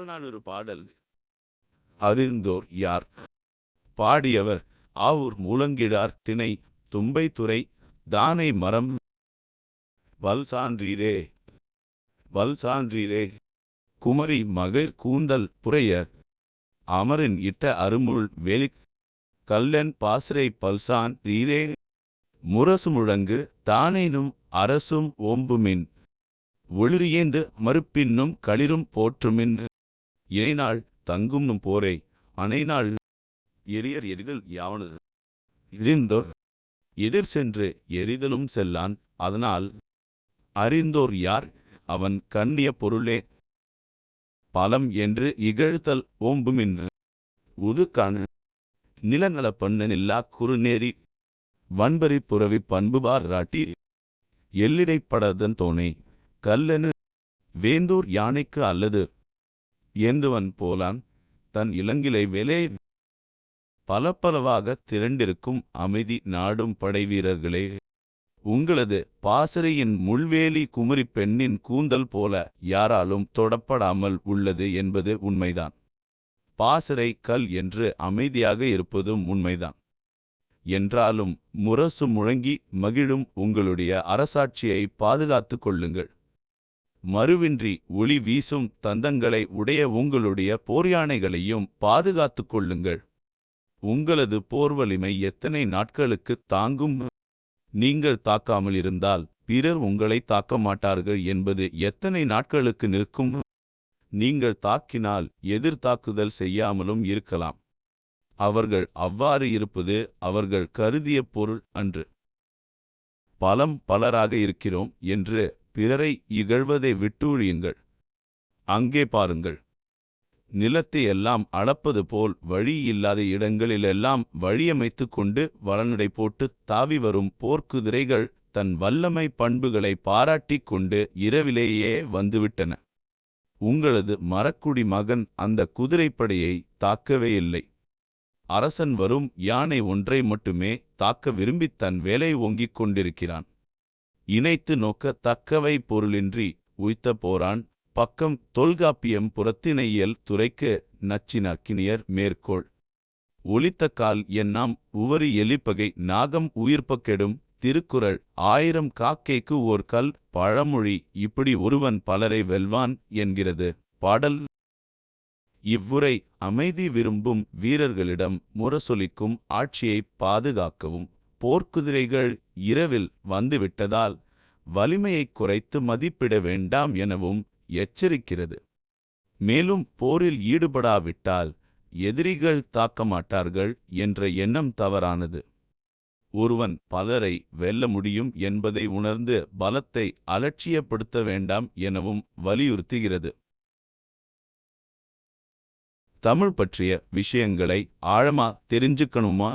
புறநானூறு பாடல். அறிந்தோர் யார்? பாடியவர் ஆவூர் மூலங்கிடார் திணை தும்பைத்துறை தானை மரம். வல்சான்றீரே வல்சான்றீரே குமரி மகிழ் கூந்தல் புரைய அமரின் இட்ட அருமுள் வேலி கல்லன் பாசறை பல்சான் ரீரே முரசு முழங்கு தானேனும் அரசும் ஓம்புமின். ஒளிரியேந்து மறுப்பின்னும் களிரும் போற்றுமின். இணைநாள் தங்கும்னும் போரை அணைநாள் எரியர் எரிதல் யாவனது? இழிந்தோர் எதிர் சென்று எரிதலும் செல்லான் அதனால் அறிந்தோர் யார்? அவன் கண்ணிய பொருளே. பலம் என்று இகழ்த்தல் ஓம்புமின் உதுக்கான நிலநல பண்ணனில்லா குறுநேரி வன்பரி புறவி பண்புபார் ராட்டி எல்லிடைப்படதன் தோணை கல்லனு வேந்தூர் யானைக்கு அல்லது ஏந்துவன் போலான். தன் இளங்கிலை வேலே பலப்பலவாக திரண்டிருக்கும் அமைதி நாடும் படைவீரர்களே உங்களது பாசறையின் முள்வேலி குமரி பெண்ணின் கூந்தல் போல யாராலும் தொடப்படாமல் உள்ளது என்பது உண்மைதான். பாசறை கல் என்று அமைதியாக இருப்பதும் உண்மைதான். என்றாலும் முரசு முழங்கி மகிழும் உங்களுடைய அரசாட்சியை பாதுகாத்துக் கொள்ளுங்கள். மறுவின்றி ஒளி வீசும் தந்தங்களை உடைய உங்களுடைய போர்யானைகளையும் பாதுகாத்துக் கொள்ளுங்கள் உங்களது போர் வலிமை எத்தனை நாட்களுக்கு தாங்கும்? நீங்கள் தாக்காமல் இருந்தால் பிறர் உங்களை தாக்க மாட்டார்கள் என்பது எத்தனை நாட்களுக்கு நிற்கும்? நீங்கள் தாக்கினால் எதிர்த்தாக்குதல் செய்யாமலும் இருக்கலாம். அவர்கள் அவ்வாறு இருப்பது அவர்கள் கருதிய பொருள் அன்று. பலம் பலராக இருக்கிறோம் என்று பிறரை இகழ்வதை விட்டூழியுங்கள். அங்கே பாருங்கள். நிலத்தை எல்லாம் அளப்பது போல் வழி இல்லாத இடங்களிலெல்லாம் வழியமைத்துக் கொண்டு வளநடை போட்டு தாவி வரும் போர்க்குதிரைகள் தன் வல்லமை பண்புகளை பாராட்டிக் கொண்டு இரவிலேயே வந்துவிட்டன. உங்களது மரக்குடி மகன் அந்த குதிரைப்படையை தாக்கவே இல்லை. அரசன் வரும் யானை ஒன்றை மட்டுமே தாக்க விரும்பித் தன் வேலை ஓங்கிக் கொண்டிருக்கிறான். இணைத்து நோக்க தக்கவை பொருளின்றி உய்த்த போரான். பக்கம் தொல்காப்பியம் புறத்தினையல் துறைக்கு நச்சினக்கினியர் மேற்கோள். ஒலித்த கால் எண்ணாம் உவரி எலிப்பகை நாகம் உயிர்ப்பக்கெடும் திருக்குறள். ஆயிரம் காக்கைக்கு ஓர் கல் பழமொழி இப்படி ஒருவன் பலரை வெல்வான் என்கிறது. பாடல். இவ்வுரை அமைதி விரும்பும் வீரர்களிடம் முரசொலிக்கும் ஆட்சியை பாதுகாக்கவும். போர்க்குதிரைகள் இரவில் வந்துவிட்டதால் வலிமையைக் குறைத்து மதிப்பிட வேண்டாம் எனவும் எச்சரிக்கிறது. மேலும் போரில் ஈடுபடாவிட்டால் எதிரிகள் தாக்க மாட்டார்கள் என்ற எண்ணம் தவறானது. ஒருவன் பலரை வெல்ல முடியும் என்பதை உணர்ந்து பலத்தை அலட்சியப்படுத்த வேண்டாம் எனவும் வலியுறுத்துகிறது. தமிழ் பற்றிய விஷயங்களை ஆழமா தெரிஞ்சுக்கணுமா?